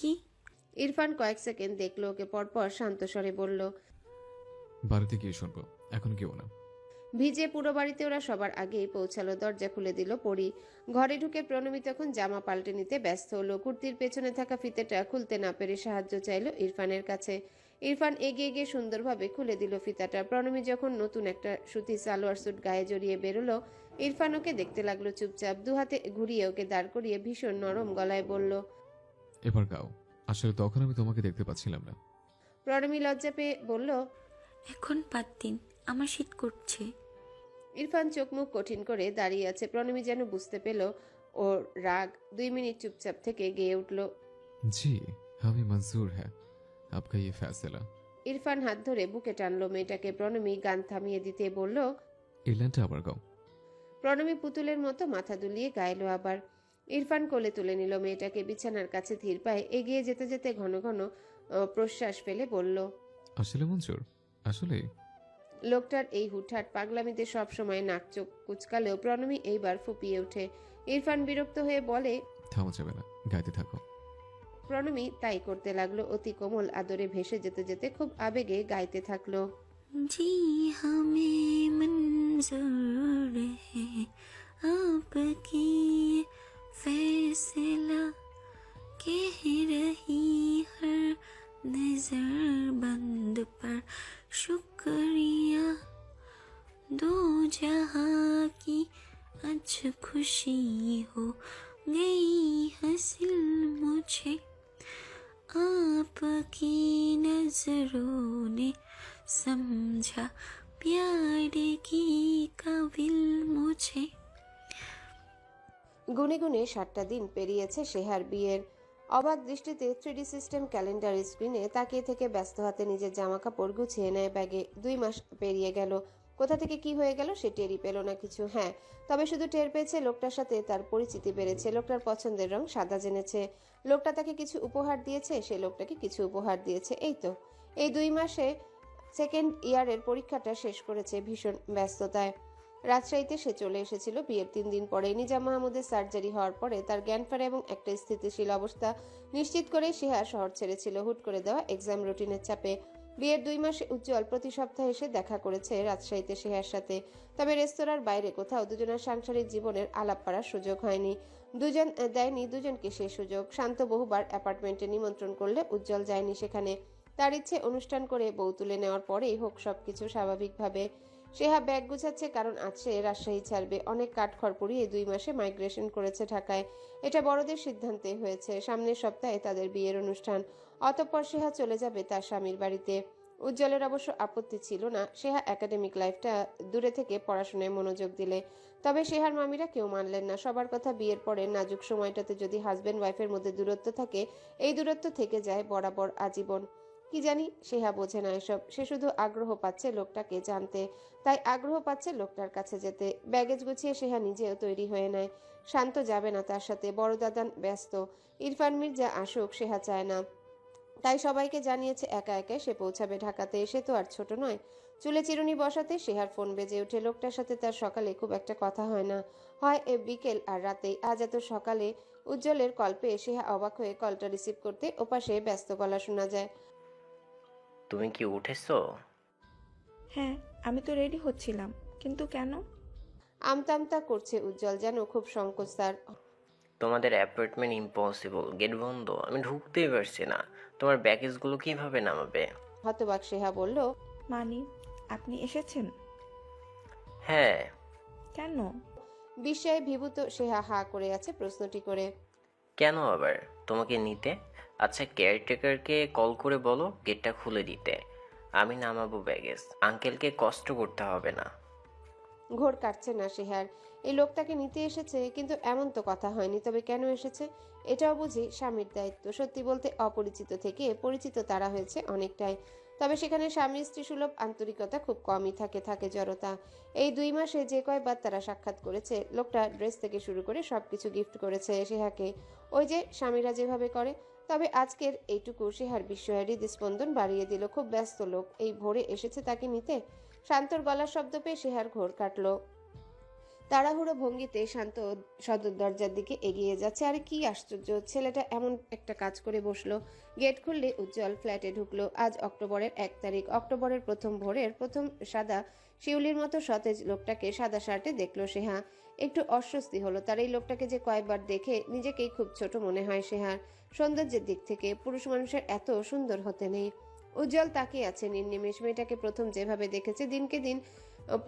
কি? ইরফান কয়েক সেকেন্ড দেখল ওকে পরপর শান্ত স্বরে বলল বাড়িতে গিয়ে শুনব এখন কেউ না। ভিজে পুরো বাড়িতে ওরা সবার আগেই পৌঁছালো দরজা খুলে দিল পরি। ঘরে ঢুকে প্রণমী তখন জামা পাল্টে নিতে ব্যস্ত হলো কুর্তির পেছনে থাকা ফিতেটা খুলতে না পেরে সাহায্য চাইলো ইরফানের কাছে। ইরফান এগিয়ে গিয়ে সুন্দরভাবে খুলে দিল ফিতাটা। প্রণমী যখন নতুন একটা সুতি সালোয়ার স্যুট গায়ে জড়িয়ে বেরোলো ইরফান ওকে দেখতে লাগল চুপচাপ দু হাতে ঘুরিয়ে ওকে দাঁড় করিয়ে ভীষণ নরম গলায় বলল এবার গাও। আসলে তখন আমি তোমাকে দেখতে পাচ্ছিলাম না। প্রণমী লজ্জা পেয়ে বলল এখন পাঁচ দিন আমার শীত করছে। ইরফান চোখ মুখ কঠিন করে দাঁড়িয়ে আছে। প্রণমী যেন বুঝতে পেল ওর রাগ। দুই মিনিট চুপচাপ থেকে গেয়ে উঠল। জি আমি মঞ্জুর হ্যাঁ। আপকা ইয়ে ফ্যাসলা। ইরফান হাত ধরে বুকে টানলো মেয়েটাকে। প্রণমী গান থামিয়ে দিতে বলল এলানটা আবার গাও। প্রণমী পুতুলের মতো মাথা দুলিয়ে গাইলো আবার। ইরফান কোলে তুলে নিল মেয়েটাকে বিছানার কাছে ধীর পায়ে এগিয়ে যেতে যেতে ঘন ঘন আহ, প্রশ্বাস ফেলে বলল আসলে মঞ্জুর আসলে লোকটার এই হুটহাট পাগলামিতে সব সময় নাক চোখ কুচকালেও প্রণমী এইবার ফুপিয়ে ওঠে ইরফান বিরক্ত হয়ে বলে থামা যাবে না গাইতে থাকো প্রণমী তাই করতে লাগলো অতি কোমল আদরে ভেসে যেতে যেতে খুব আবেগে গাইতে থাকলো जी हमें मंजूर है आपकी फैसला कह रही हर नज़र बंद पर। शुक्रिया दो जहाँ की आज खुशी हो। গুনে গুনে সাতটা দিন পেরিয়েছে সেহার বিয়ের। অবাক দৃষ্টিতে থ্রিডি সিস্টেম ক্যালেন্ডার স্ক্রিনে তাকিয়ে থেকে ব্যস্ত হাতে নিজের জামা কাপড় গুছিয়ে নেয় ব্যাগে। দুই মাস পেরিয়ে গেল। কোথা থেকে কি হয়ে গেল সে টেরই পেল না কিছু হ্যাঁ। তবে শুধু টের পেয়েছে লোকটার সাথে তার পরিচিতি বেড়েছে, লোকটার পছন্দের রং সাদা জেনেছে। লোকটা তাকে কিছু উপহার দিয়েছে, সে লোকটাকে কিছু উপহার দিয়েছে, এই তো। এই দুই মাসে সেকেন্ড ইয়ারের পরীক্ষাটা শেষ করেছে ভীষণ ব্যস্ততায়। রাজশাহীতে সে চলে এসেছিল বিয়ের তিন দিন পরে। নিজাম মাহমুদের সার্জারি হওয়ার পরে তার জ্ঞান ফেরা এবং একটা স্থিতিশীল অবস্থা নিশ্চিত করে সেহা শহর ছেড়েছিল। হুট করে দেওয়া এক্সাম রুটিনের চাপে বিয়ের দুই মাসে উজ্জ্বল প্রতি সপ্তাহে এসে দেখা করেছে রাজশাহীতে সেহার সাথে। তবে রেস্তোরাঁর বাইরে কোথাও দুজনের সাংসারিক জীবনের আলাপ করার সুযোগ হয়নি। দুজন দেয়নি, দুজনকে সে সুযোগ। শান্ত বহুবার অ্যাপার্টমেন্টে নিমন্ত্রণ করলে উজ্জ্বল যায়নি সেখানে। তার ইচ্ছে অনুষ্ঠান করে বউ তুলে নেওয়ার পরেই হোক সবকিছু স্বাভাবিকভাবে। সেহা ব্যাগ গুছাচ্ছে, কারণ আছে রাজশাহী ছাড়বে। অনেক কাঠখড় পুড়িয়ে দুই মাসে মাইগ্রেশন করেছে ঢাকায়। এটা বড়দের সিদ্ধান্তে হয়েছে। সামনের সপ্তাহে তাদের বিয়ের অনুষ্ঠান। অতঃপর সেহা চলে যাবে তার স্বামীর বাড়িতে। উজ্জ্বলের অবশ্য আপত্তি ছিল না। সেহা একাডেমিক লাইফটা দূরে থেকে পড়াশোনায় মনোযোগ দিলে। তবে সেহার মামিরা কেউ মানলেন না। সবার কথা বিয়ের পরে নাজুক সময়টাতে যদি হাজব্যান্ড ওয়াইফের মধ্যে দূরত্ব থাকে, এই দূরত্ব থেকে যায় বরাবর আজীবন। কি জানি? সেহা বোঝে না এসব। সে শুধু আগ্রহ পাচ্ছে লোকটাকে জানতে। তাই আগ্রহ পাচ্ছে লোকটার কাছে যেতে। ব্যাগেজ গুছিয়ে সেহা নিজেও তৈরি হয়ে নেয়। শান্ত যাবে না তার সাথে। বড় দাদান ব্যস্ত। ইরফান মির্জা আসুক সেহা চায় না। তাই সবাইকে জানিয়েছে একা একা সে পৌঁছাবে ঢাকাতে। এসে তো আর ছোট নয়। চুলে চিরুনি বসাতে সেহার ফোন বেজে ওঠে। লোকটার সাথে তার সকালে খুব একটা কথা হয় না। হয় এ বিকেল আর রাতেই আজ এত সকালে উজ্জ্বলের কল পেয়ে সেহা অবাক হয়ে কলটা রিসিভ করতে ওপাশে ব্যস্ত গলা শোনা যায়। তুমি কি উঠেছো? হ্যাঁ আমি তো রেডি হচ্ছিলাম কিন্তু কেন? আমতা আমতা করছে উজ্জ্বল যেন খুব সংকোচ তার। তোমাদের অ্যাপার্টমেন্ট ইম্পসিবল গেট বন্ধ আমি ঢুকতেই পারছি না। তোমার ব্যাগেজগুলো কীভাবে নামাবে? হতবাক সেহা বলল মানি আপনি এসেছেন? হ্যাঁ। কেন? বিস্ময়ে বিভূত সেহা হা করে আছে প্রশ্নটি করে। কেন আবার? তোমাকে নিতে? আচ্ছা কেয়ারটেকারকে কল করে বলো গেটটা খুলে দিতে। আমি নামাবো ব্যাগেজ আঙ্কেলকে কষ্ট করতে হবে না। ঘোর কাটছে না সেহার এই লোকটাকে নিতে এসেছে, কিন্তু এমন তো কথা হয়নি। তবে কেন এসেছে? এটাও বুঝি স্বামীর দায়িত্ব। সত্যি বলতে অপরিচিত থেকে পরিচিত তারা হয়েছে অনেকটাই। তবে সেখানে স্বামী স্ত্রী সুলভ আন্তরিকতা খুব কমই থাকে থাকে জড়তা। এই দুই মাসে যে কয়বার তারা সাক্ষাৎ করেছে, লোকটা ড্রেস থেকে শুরু করে সব কিছু গিফট করেছে সেহাকে ওই যে স্বামীরা যেভাবে করে তবে আজকের এইটুকু সেহার বিস্ময়ের হৃদস্পন্দন বাড়িয়ে দিল খুব ব্যস্ত লোক। এই ভোরে এসেছে তাকে নিতে। শান্তর গলার শব্দ পেয়ে সেহার ঘোর কাটলো। তাড়াহুড়ো ভঙ্গিতে শান্ত সদর দরজার দিকে এগিয়ে যাচ্ছে। আর কি আশ্চর্য, ছেলেটা এমন একটা কাজ করে বসল। গেট খুললে উজ্জ্বল ফ্ল্যাটে ঢুকলো। আজ অক্টোবরের এক তারিখ। অক্টোবরের প্রথম ভোরের প্রথম সাদা শিউলির মতো সতেজ লোকটাকে সাদা শার্টে দেখল সেহা একটু অস্বস্তি হলো। তার এই লোকটাকে যে কয়েকবার দেখে নিজেকেই খুব ছোট মনে হয় সেহার সৌন্দর্যের দিক থেকে পুরুষ মানুষের এত সুন্দর হতে নেই। উজ্জ্বল তাকিয়ে আছে নির্নিমেষ। মেয়েটাকে প্রথম যেভাবে দেখেছে দিনকে দিন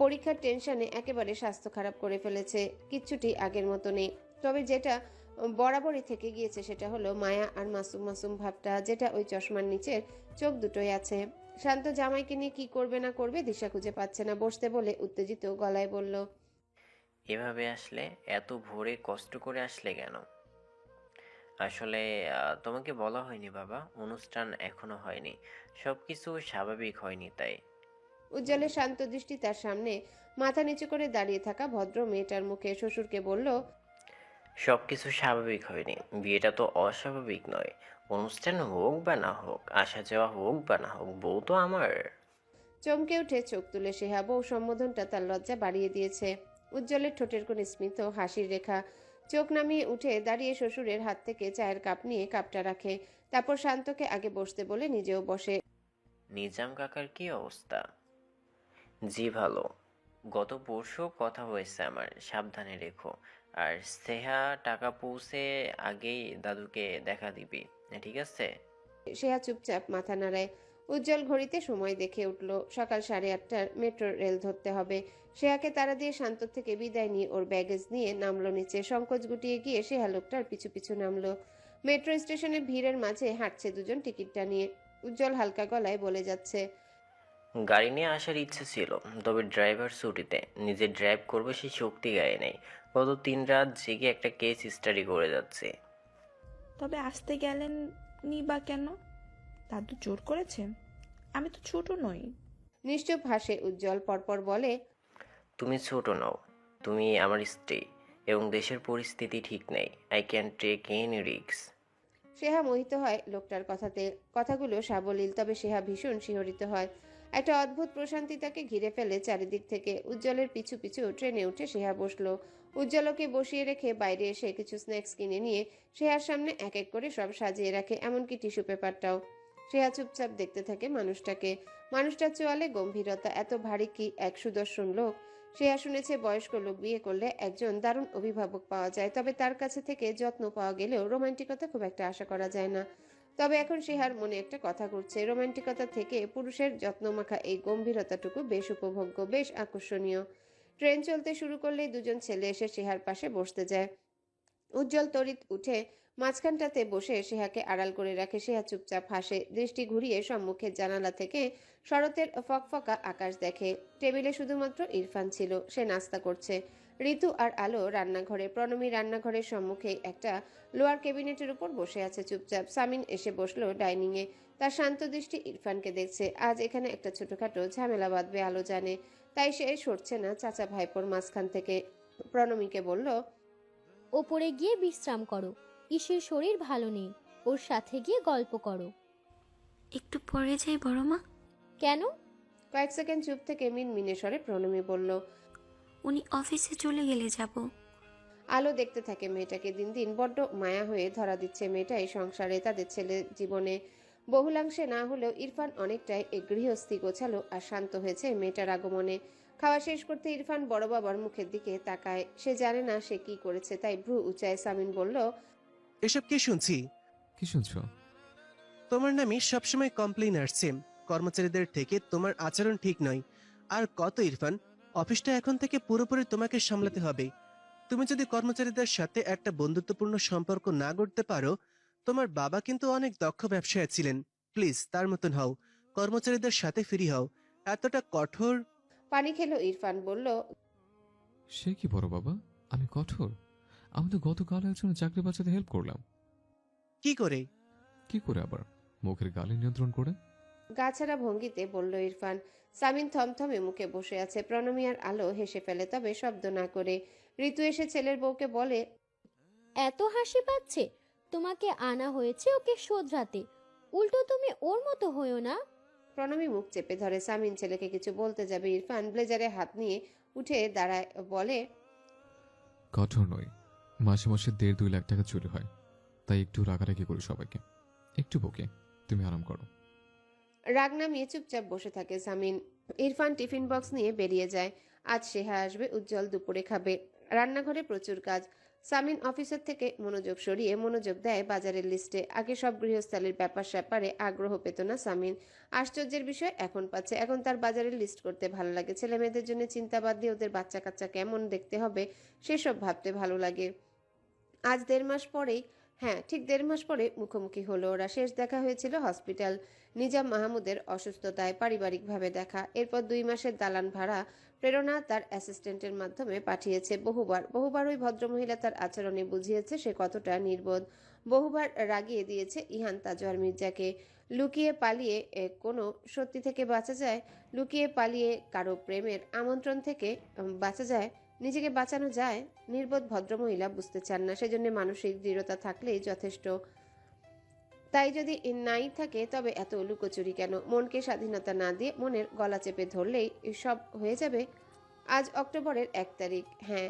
পরীক্ষার টেনশনে একেবারে স্বাস্থ্য খারাপ করে ফেলেছে। কিচ্ছুটি আগের মতো নেই। তবে যেটা বরাবরই থেকে গিয়েছে সেটা হলো মায়া আর মাসুম মাসুম ভাবটা, যেটা ওই চশমার নিচের চোখ দুটোই আছে। শান্ত জামাইকে নিয়ে কি করবে না করবে দিশা খুঁজে পাচ্ছে না। বসতে বলে উত্তেজিত গলায় বলল এভাবে আসলে এত ভোরে কষ্ট করে আসলে কেন? আসলে তোমাকে বলা হয়নি বাবা অনুষ্ঠান এখনও হয়নি। সব কিছু স্বাভাবিক হয়নি তাই। উজ্জ্বলের শান্ত দৃষ্টি তার সামনে মাথা নিচু করে দাঁড়িয়ে থাকা ভদ্র মেয়েটার মুখে শ্বশুরকে বলল সব কিছু স্বাভাবিক হয়নি। বিয়েটা তো অস্বাভাবিক নয়। অনুষ্ঠান হোক বা না হোক আসা যাওয়া হোক বা না হোক বউ তো আমার। চমকে উঠে চোখ তুলে সেহা বউ সম্বোধনটা তার লজ্জা বাড়িয়ে দিয়েছে। উজ্জ্বলের ঠোঁটের কোণ স্মিত হাসির রেখা। চোখ নামিয়ে উঠে দাঁড়িয়ে শ্বশুরের হাত থেকে চায়ের কাপ নিয়ে কাপটা রাখে। তারপর শান্তকে আগে বসতে বলে নিজেও বসে। নিজাম কাকার কি অবস্থা? জি ভালো। গত পরশু কথা হয়েছে আমার সাবধানে রেখো। আর স্নেহা টাকা পৌঁছে আগেই দাদুকে দেখা দিবি ঠিক আছে? সেহা চুপচাপ মাথা নাড়ায়। উজ্জ্বল ঘড়িতে সময় দেখে উঠল সকাল সাড়ে আটটার মেট্রো রেল ধরতে হবে। সেহাকে তারা দিয়ে শান্ত থেকে বিদায় নিয়ে ওর ব্যাগেজ নিয়ে নামলো নিচে। সংকোচ গুটিয়ে গিয়ে সেহা লোকটার পিছু পিছু নামলো। মেট্রো স্টেশনে ভিড়ের মাঝে হাঁটছে দুজন টিকিটটা নিয়ে। উজ্জ্বল হালকা গলায় বলে যাচ্ছে গাড়ি নিয়ে আসার ইচ্ছে ছিল তবে ড্রাইভার ছুটিতে। নিজে ড্রাইভ করবে সেই শক্তি গায়ে নেই। গত তিন রাত জেগে একটা কেস স্টাডি করে যাচ্ছে। তবে আসতে গেলেন নি বা কেন? দাদু জোর করেছে? আমি তো ছোট নই। নিশ্চুপ হাসে উজ্জ্বল পরপর বলে তুমি ছোট নও তুমি আমার স্ত্রী এবং দেশের পরিস্থিতি ঠিক নেই। আই ক্যান টেক এনি রিক্স সেহা মোহিত হয় লোকটার কথাতে। কথাগুলো সাবলীল তবে সেহা ভীষণ শিহরিত হয়। একটা অদ্ভুত প্রশান্তি তাকে ঘিরে ফেলে চারিদিক থেকে। উজ্জ্বলের পিছু পিছু ট্রেনে উঠে সেহা বসল। উজ্জ্বলকে বসিয়ে রেখে বাইরে এসে কিছু স্ন্যাক্স কিনে নিয়ে সেহার সামনে এক এক করে সব সাজিয়ে রাখে এমনকি টিস্যু পেপারটাও। সেহা চুপচাপ দেখতে থাকে মানুষটাকে। মানুষটার চোয়ালে গম্ভীরতা এত ভারী কি এক সুদর্শন লোক? সেহা শুনেছে বয়স্ক লোক বিয়ে করলে একজন দারুণ অভিভাবক পাওয়া যায়, তবে তার কাছে থেকে যত্ন পাওয়া গেলেও রোমান্টিকতা খুব একটা আশা করা যায় না। তবে এখন সেহার মনে একটা কথা ঘুরছে, রোমান্টিকতা থেকে পুরুষের যত্নমাখা এই গম্ভীরতাটুকু বেশ উপভোগ্য, বেশ আকর্ষণীয়। ট্রেন চলতে শুরু করলেই দুজন ছেলে এসে সেহার পাশে বসতে যায়। উজ্জ্বল তড়িৎ উঠে মাঝখানটাতে বসে সেহাকে আড়াল করে রাখে। সেহা চুপচাপ হাসে, দৃষ্টি ঘুরিয়ে সম্মুখের জানালা থেকে শরতের ফকফকা আকাশ দেখে। টেবিলে শুধুমাত্র ইরফান ছিল, সে নাস্তা করছে। ঋতু আর আলো রান্নাঘরে, প্রণমী রান্নাঘরের সম্মুখে একটা লোয়ার ক্যাবিনেটের উপর বসে আছে চুপচাপ। সামিন এসে বসল ডাইনিংয়ে। তার শান্ত দৃষ্টি ইরফানকে দেখছে। আজ এখানে একটা ছোটখাটো ঝামেলা বাঁধবে, আলো জানে। তাই সে সরছে না চাচা ভাইপোর মাঝখান থেকে। প্রণমীকে বলল, ওপরে গিয়ে বিশ্রাম করো। ইসের শরীর ভালো নেই। ওর সাথে গিয়ে গল্প করো। একটু পরে যাই বড় মা। কেন? কয়েক সেকেন্ড চুপ থেকে মিন মিনে স্বরে প্রণমী বলল উনি অফিসে চলে গেলে যাব। আলো দেখতে থাকে মেয়েটাকে। দিন দিন বড্ড মায়া হয়ে ধরা দিচ্ছে মেয়েটা এই সংসারে তাদের ছেলে জীবনে। বহুলাংশে না হলেও ইরফান অনেকটাই এই গৃহস্থী গোছালো আর শান্ত হয়েছে মেয়েটার আগমনে। খাওয়া শেষ করতে ইরফান বড় বাবার মুখের দিকে তাকায়। সে জানে না সে কি করেছে তাই ভ্রু উঁচায় সামিন বলল এসব কি শুনছি? কি শুনছো? তোমার নামে সবসময় কমপ্লেন আসছে। কর্মচারীদের থেকে তোমার আচরণ ঠিক নয়। আর কত ইরফান? অফিসটা এখন থেকে পুরোপুরি তোমাকে সামলাতে হবে। তুমি যদি কর্মচারীদের সাথে একটা বন্ধুত্বপূর্ণ সম্পর্ক না গড়তে পারো তোমার বাবা কিন্তু অনেক দক্ষ ব্যবসায়ী ছিলেন। প্লিজ তার মতন হও। কর্মচারীদের সাথে ফ্রি হও। এতটা কঠোর পানি খেলো ইরফান বলল সে কি বড় বাবা? আমি কঠোর? আমি তো গতকাল একজনের চাকরি বাঁচাতে হেল্প করলাম। কি করে? কি করে আবার? মুখের গালে নিয়ন্ত্রণ করে? গাছাড়া ভঙ্গিতে বলল ইরফান সামিন থমথমে মুখে বসে আছে। প্রণমী আর আলো হেসে ফেলে তবে শব্দ না করে। ঋতু এসে ছেলের বউকে বলে এত হাসি পাচ্ছে? তোমাকে আনা হয়েছে ওকে শোধরাতে। উল্টো তুমি ওর মতো হইও না। প্রণমী মুখ চেপে ধরে। সামিন ছেলেকে কিছু বলতে যাবে ইরফান ব্লেজারে হাত নিয়ে উঠে দাঁড়ায় বলে কঠোর নই মাসে মাসে দেড় দুই লাখ টাকা চুরি হয়। তাই একটু রাগারাগি করি সবাইকে। একটু বকে, তুমি আরাম করো। রাগ নামিয়ে চুপচাপ বসে থাকে সামিন ইরফান টিফিন বক্স নিয়ে বেরিয়ে যায়। আজ সেহা আসবে, উজ্জ্বল দুপুরে খাবে। রান্নাঘরে প্রচুর কাজ। সামিন অফিসের থেকে মনোযোগ সরিয়ে মনোযোগ দেয় বাজারের লিস্টে। আগে সব গৃহস্থালির ব্যাপার স্যাপারে আগ্রহ পেত না সামিন। আশ্চর্যের বিষয়, এখন পাচ্ছে। এখন তার বাজারের লিস্ট করতে ভালো লাগে। ছেলে মেয়েদের জন্য চিন্তা বাদ দিয়ে ওদের বাচ্চা কাচ্চা কেমন দেখতে হবে, সেসব ভাবতে ভালো লাগে। আজ দেড় মাস পরেই হ্যাঁ ঠিক দেড় মাস পরে মুখোমুখি হলো ওরা। শেষ দেখা হয়েছিল হসপিটাল নিজাম মাহমুদের অসুস্থতায় পারিবারিকভাবে দেখা। এরপর দুই মাসের দালান ভাড়া প্রেরণা তার অ্যাসিস্ট্যান্টের মাধ্যমে পাঠিয়েছে বহুবার। বহুবার ওই ভদ্রমহিলা তার আচরণে বুঝিয়েছে সে কতটা নির্বোধ। বহুবার রাগিয়ে দিয়েছে ইহান তাজওয়ার মির্জাকে। লুকিয়ে পালিয়ে কোনো সত্যি থেকে বাঁচা যায়? লুকিয়ে পালিয়ে কারও প্রেমের আমন্ত্রণ থেকে বাঁচা যায়? নিজেকে বাঁচানো যায়, নির্বোধ ভদ্রমহিলা বুঝতে চান না। সেজন্য মানসিক দৃঢ়তা থাকলেই যথেষ্ট। তাই যদি নাই থাকে, তবে এত লুকোচুরি কেন? মনকে স্বাধীনতা না দিয়ে মনের গলা চেপে ধরলেই সব হয়ে যাবে? আজ অক্টোবরের এক তারিখ। হ্যাঁ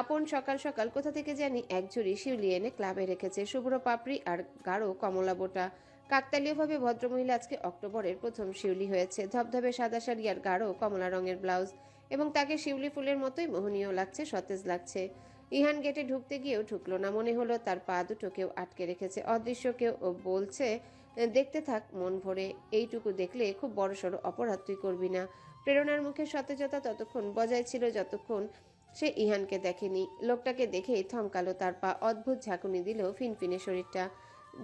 আপন সকাল সকাল কোথা থেকে জানি এক ঝুড়ি শিউলি এনে ক্লাবে রেখেছে। শুভ্র পাপড়ি আর গাঢ় কমলা বোটা। কাকতালীয়ভাবে ভদ্রমহিলা আজকে অক্টোবরের প্রথম শিউলি হয়েছে। ধবধবে সাদা শাড়ি আর গাঢ় কমলা রঙের ব্লাউজ। এবং তাকে শিউলি ফুলের মতোই মোহনীয় লাগছে, সতেজ লাগছে। ইহান গেটে ঢুকতে গিয়েও ঢুকলো না। মনে হলো তার পা দুটো কেউ আটকে রেখেছে। অদৃশ্য কেউ বলছে, দেখতে থাক, মন ভরে। এইটুকু দেখলে খুব বড়সড় অপরাধ তুই করবি না। প্রেরণার মুখে সতেজতা ততক্ষণ বজায় ছিল যতক্ষণ সে ইহানকে দেখেনি। লোকটাকে দেখেই থমকালো তার পা। অদ্ভুত ঝাঁকুনি দিল ফিনফিনে শরীরটা।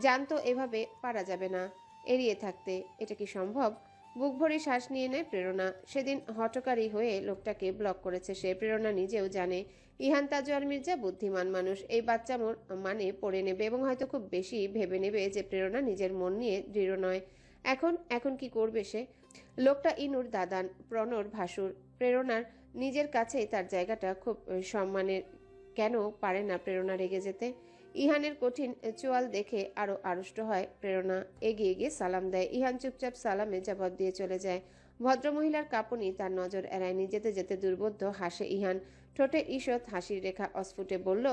জানতো এভাবে পারা যাবে না। এড়িয়ে থাকতে। এটা কি সম্ভব? বুক ভরে শ্বাস নিয়ে নেয় প্রেরণা। সেদিন হটকারী হয়ে লোকটাকে ব্লক করেছে সে। প্রেরণা নিজেও জানে, ইহান তাজওয়ার মির্জা বুদ্ধিমান মানুষ। এই বাচ্চা মানে পড়ে নেবে এবং হয়তো খুব বেশি ভেবে নেবে যে প্রেরণা নিজের মন নিয়ে দৃঢ় নয়। এখন এখন কি করবে সে? লোকটা ইনুর দাদান, প্রণর ভাসুর। প্রেরণার নিজের কাছেই তার জায়গাটা খুব সম্মানের। কেন পারে না প্রেরণা রেগে যেতে? ইহানের কঠিন চোয়াল দেখে আরও আড়ষ্ট হয়, প্রেরণা এগিয়ে গিয়ে সালাম দেয়। ইহান চুপচাপ সালামে জবাব দিয়ে চলে যায়। ভদ্রমহিলার কাঁপুনি তার নজর এড়ায়নি যেতে যেতে দুর্বোধ্য হাসে ইহান। ঠোঁটে ঈষৎ হাসির রেখা অস্ফুটে বলল